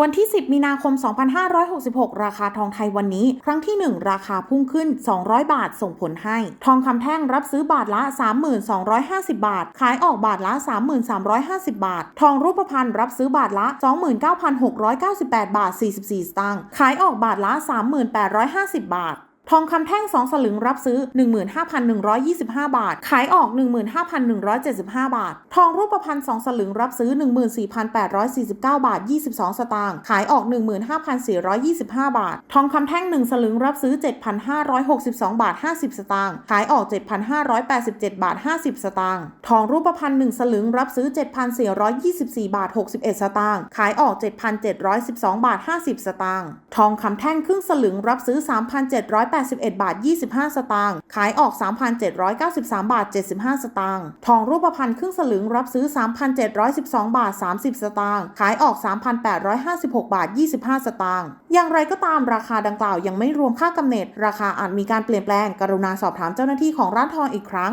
วันที่ 10 มีนาคม 2566 ราคาทองไทยวันนี้ ครั้งที่ 1 ราคาพุ่งขึ้น 200 บาทส่งผลให้ ทองคำแท่งรับซื้อบาทละ 3250 บาท ขายออกบาทละ 3350 บาท ทองรูปพรรณรับซื้อบาทละ 29,698 บาท 44 สตางค์ ขายออกบาทละ 3850 บาท ทองคำแท่ง 2 สลึงรับซื้อ 15,125 บาท ขายออก 15,175 บาท ทองรูปพรรณ 2 สลึงรับซื้อ 14,849 บาท 22 สตางค์ ขายออก 15,425 บาท ทองคำแท่ง 1 สลึงรับซื้อ 7,562 บาท 50 สตางค์ ขายออก 7,587 บาท 50 สตางค์ ทองรูปพรรณ 1 สลึงรับซื้อ 7,424 บาท 61 สตางค์ ขายออก 7,712 บาท 50 สตางค์ ทองคำแท่งครึ่งสลึงรับซื้อ 3,708 3,781 บาท 25 สตางค์ ขายออก 3,793 บาท 75 สตางค์ ทองรูปพรรณครึ่งสลึงรับซื้อ 3,712 บาท 30 สตางค์ ขายออก 3,856 บาท 25 สตางค์ อย่างไรก็ตามราคาดังกล่าวยังไม่รวมค่ากำเนิด ราคาอาจมีการเปลี่ยนแปลง กรุณาสอบถามเจ้าหน้าที่ของร้านทองอีกครั้ง